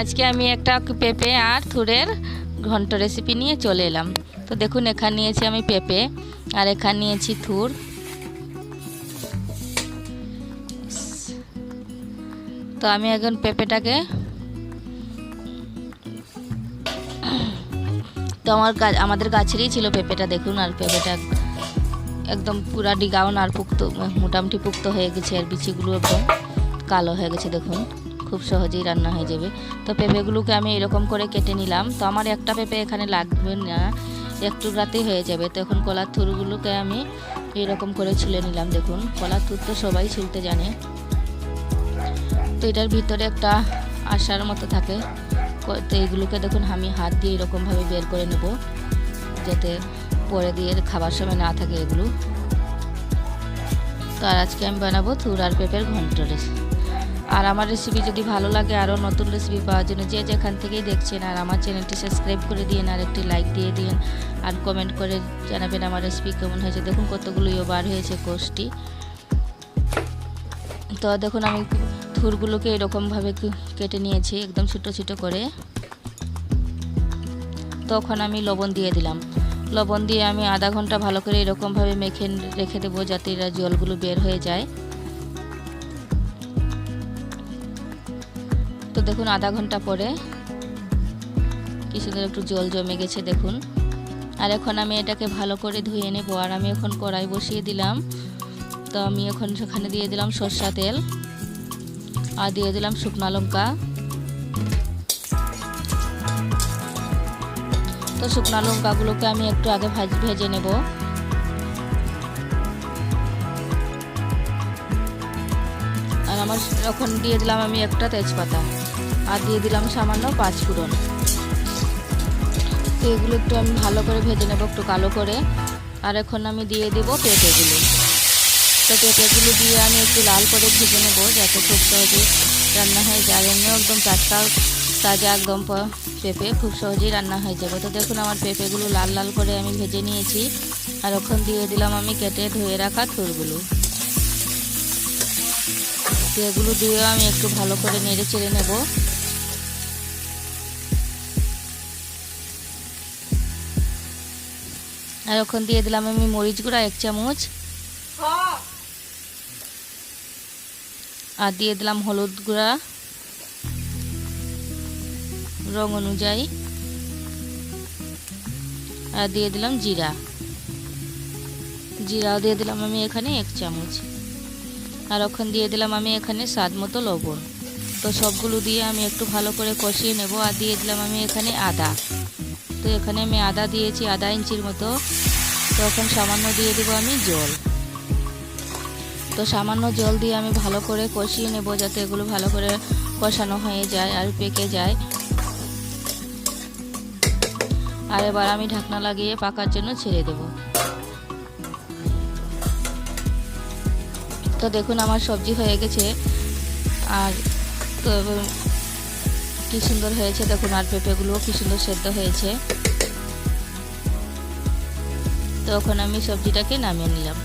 আজকে আমি একটা পেঁপে আর থুরের ঘন্ট রেসিপি নিয়ে চলে এলাম। তো দেখুন, এখানে নিয়েছি আমি পেঁপে, আর এখানে নিয়েছি থুর তো আমি এখন পেঁপেটাকে তো আমার আমাদের গাছেরই ছিল পেঁপেটা, দেখুন, আর পেঁপেটা একদম পুরা ডিগাউন আর পুক্ত, মোটামুটি পুক্ত হয়ে গেছে, আর বিচিগুলো একদম কালো হয়ে গেছে, দেখুন। খুব সহজেই রান্না হয়ে যাবে। তো পেঁপেগুলোকে আমি এরকম করে কেটে নিলাম। তো আমার একটা পেঁপে এখানে লাগবে না, একটু রাতেই হয়ে যাবে। তো এখন কলার থুরগুলোকে আমি এরকম করে ছুলে নিলাম, দেখুন। কলার থুর তো সবাই ছুলতে জানে। তো এটার ভিতরে একটা আশার মতো থাকে। তো এইগুলোকে দেখুন, আমি হাত দিয়ে এরকমভাবে বের করে নেব, যাতে পরে দিয়ে খাবার সময় না থাকে এগুলো। তো আর আজকে আমি বানাবো থুর আর পেঁপের ঘন্ট আর আমার রেসিপি যদি ভালো লাগে আরও নতুন রেসিপি পাওয়ার জন্য যে যেখান থেকেই দেখছেন, আর আমার চ্যানেলটি সাবস্ক্রাইব করে দিন আর একটি লাইক দিয়ে দিন আর কমেন্ট করে জানাবেন আমার রেসিপি কেমন হয়েছে। দেখুন কতগুলো বার হয়েছে কোষটি তো দেখুন, আমি থুরগুলোকে এরকমভাবে কেটে নিয়েছি, একদম ছোটো ছোটো করে। তখন আমি লবণ দিয়ে দিলাম। লবণ দিয়ে আমি আধা ঘণ্টা ভালো করে এরকমভাবে মেখে, রেখে দেবো যাতে এরা জলগুলো বের হয়ে যায়। তো দেখুন আধা ঘণ্টা পরে। কি সুন্দর একটু জল জমে গেছে, দেখুন। আর এখন আমি এটাকে ভালো করে ধুয়ে নেব। আর আমি এখন কড়াই বসিয়ে দিলাম। তো আমি এখন সেখানে দিয়ে দিলাম সর্ষা তেল। আর দিয়ে দিলাম শুকনো লঙ্কা। তো শুকনো লঙ্কাগুলোকে আমি একটু আগে ভাজ, ভেজে নেব। আর আমার এখন দিয়ে দিলাম আমি একটা তেজপাতা। আর দিয়ে দিলাম সামান্য পাঁচ ফোড়ন। তো এগুলো একটু আমি ভালো করে ভেজে নেব একটু কালো করে। আর এখন আমি দিয়ে দেবো পেঁপেগুলো। তো পেঁপেগুলো দিয়ে আমি একটু লাল করে ভেজে নেব যাতে খুব সহজে রান্না হয়ে যায়। আর এমনিও একদম টাটকা তাজা একদম পেঁপে খুব সহজেই রান্না হয়ে যাবে। তো দেখুন আমার পেঁপেগুলো লাল লাল করে আমি ভেজে নিয়েছি। আর ওখান দিয়ে দিলাম আমি কেটে ধুয়ে রাখা থুরগুলো। এগুলো দিয়েও আমি একটু ভালো করে নেড়ে চেড়ে নেব। আর ওখান দিয়ে দিলাম আমি মরিচ গুঁড়া, এক চামচ। আর দিয়ে দিলাম হলুদ গুঁড়া। রং অনুযায়ী। আর দিয়ে দিলাম জিরা। জিরাও দিয়ে দিলাম আমি এখানে এক চামচ। আর ওখান দিয়ে দিলাম আমি এখানে স্বাদ মতো লবণ। তো সবগুলো দিয়ে আমি একটু ভালো করে কষিয়ে নেব। আর দিয়ে দিলাম আমি এখানে আদা। তো এখানে আমি আদা দিয়েছি, আধা ইঞ্চির মতো। তো এখন সামান্য দিয়ে দেবো আমি জল। তো সামান্য জল দিয়ে আমি ভালো করে কষিয়ে নেব যাতে এগুলো ভালো করে কষানো হয়ে যায় আর পেকে যায়। আর এবার আমি ঢাকনা লাগিয়ে পাকার জন্য ছেড়ে দেব। তো দেখুন আমার সবজি হয়ে গেছে। আর তো কি সুন্দর হয়েছে দেখুন আর পেঁপেগুলোও কি সুন্দর সেদ্ধ হয়েছে। তখন আমি সবজিটাকে নামিয়ে নিলাম।